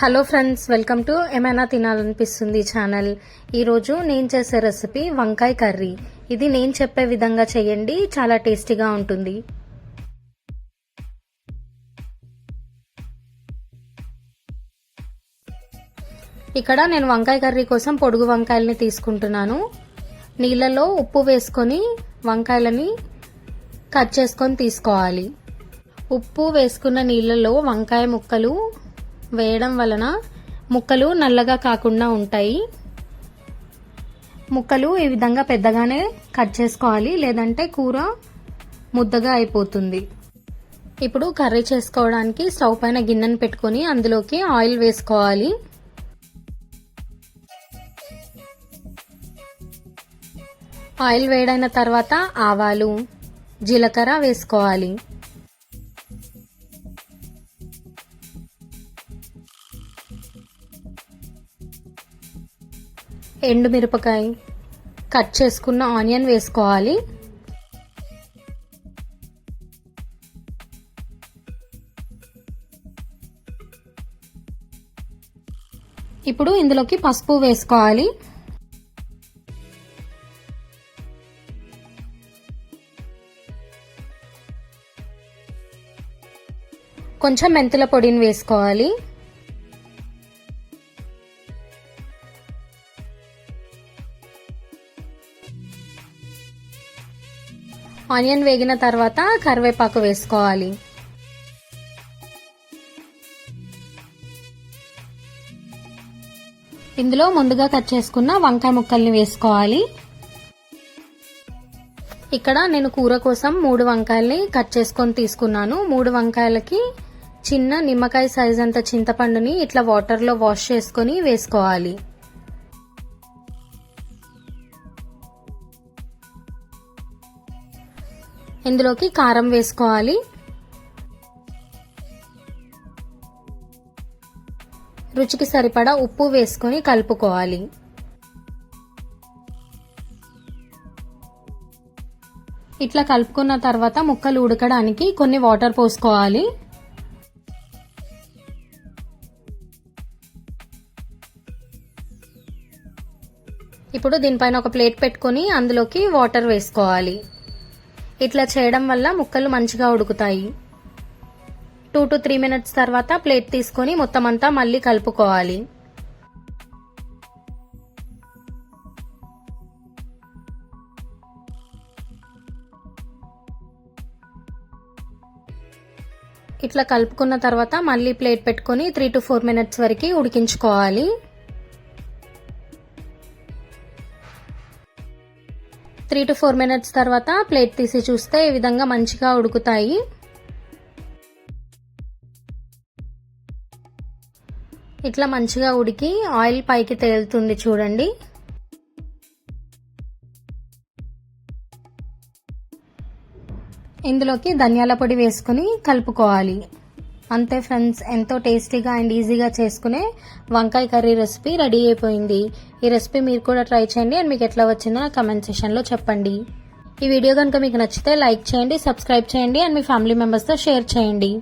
Hello friends welcome to ఏమైనా తినాలనిపిస్తుంది channel ఈరోజు నేను చేసే రెసిపీ వంకాయ కర్రీ. ఇది నేను చెప్పే విధంగా చేయండి చాలా టేస్టీగా ఉంటుంది. ఇక్కడ నేను వంకాయ కర్రీ కోసం పొడుగు వంకాయలని తీసుకుంటున్నాను. నీళ్ళలో ఉప్పు వేసుకొని వంకాయలని కట్ చేసుకొని తీసుకోవాలి. ఉప్పు వేసుకున్న నీళ్ళలో వంకాయ ముక్కలు వేయడం వలన ముక్కలు నల్లగా కాకుండా ఉంటాయి. ముక్కలు ఈ విధంగా పెద్దగానే కట్ చేసుకోవాలి. లేదంటే కూర ముద్దగా అయిపోతుంది. ఇప్పుడు కర్రీ చేసుకోవడానికి స్టవ్ పైన గిన్నెను పెట్టుకొని అందులోకి ఆయిల్ వేసుకోవాలి. ఆయిల్ వేడైన తర్వాత ఆవాలు జీలకర్ర వేసుకోవాలి. ఎండు మిరపకాయ కట్ చేసుకున్న ఆనియన్ వేసుకోవాలి. ఇప్పుడు ఇందులోకి పసుపు వేసుకోవాలి. కొంచెం మెంతుల పొడిని వేసుకోవాలి. ఆనియన్ వేగిన తర్వాత కరివేపాకు వేసుకోవాలి. ఇందులో ముందుగా కట్ చేసుకున్న వంకాయ ముక్కల్ని వేసుకోవాలి. ఇక్కడ నేను కూర కోసం మూడు వంకాయల్ని కట్ చేసుకొని తీసుకున్నాను. మూడు వంకాయలకి చిన్న నిమ్మకాయ సైజ్ అంత చింతపండుని ఇట్లా వాటర్లో వాష్ చేసుకొని వేసుకోవాలి. ఇందులోకి కారం వేసుకోవాలి. రుచికి సరిపడా ఉప్పు వేసుకొని కలుపుకోవాలి. ఇట్లా కలుపుకున్న తర్వాత ముక్కలు ఉడకడానికి కొన్ని వాటర్ పోసుకోవాలి. ఇప్పుడు దీనిపైన ఒక ప్లేట్ పెట్టుకొని అందులోకి వాటర్ వేసుకోవాలి. ఇట్లా చేయడం వల్ల ముక్కలు మంచిగా ఉడుకుతాయి. టూ టు త్రీ మినిట్స్ తర్వాత ప్లేట్ తీసుకొని మొత్తం అంతా మళ్ళీ కలుపుకోవాలి. ఇట్లా కలుపుకున్న తర్వాత మళ్ళీ ప్లేట్ పెట్టుకొని త్రీ టు ఫోర్ మినిట్స్ వరకు ఉడికించుకోవాలి. త్రీ టు ఫోర్ మినిట్స్ తర్వాత ప్లేట్ తీసి చూస్తే ఈ విధంగా మంచిగా ఉడుకుతాయి. ఇట్లా మంచిగా ఉడికి ఆయిల్ పైకి తేలుతుంది చూడండి. ఇందులోకి ధనియాల పొడి వేసుకుని కలుపుకోవాలి. అంతే ఫ్రెండ్స్ ఎంతో టేస్టీగా అండ్ ఈజీగా చేసుకునే వంకాయ కర్రీ రెసిపీ రెడీ అయిపోయింది. ఈ రెసిపీ మీరు కూడా ట్రై చేయండి అండ్ మీకు ఎట్లా వచ్చిందో నా కమెంట్ సెషన్లో చెప్పండి. ఈ వీడియో కనుక మీకు నచ్చితే లైక్ చేయండి సబ్స్క్రైబ్ చేయండి అండ్ మీ ఫ్యామిలీ మెంబర్స్తో షేర్ చేయండి.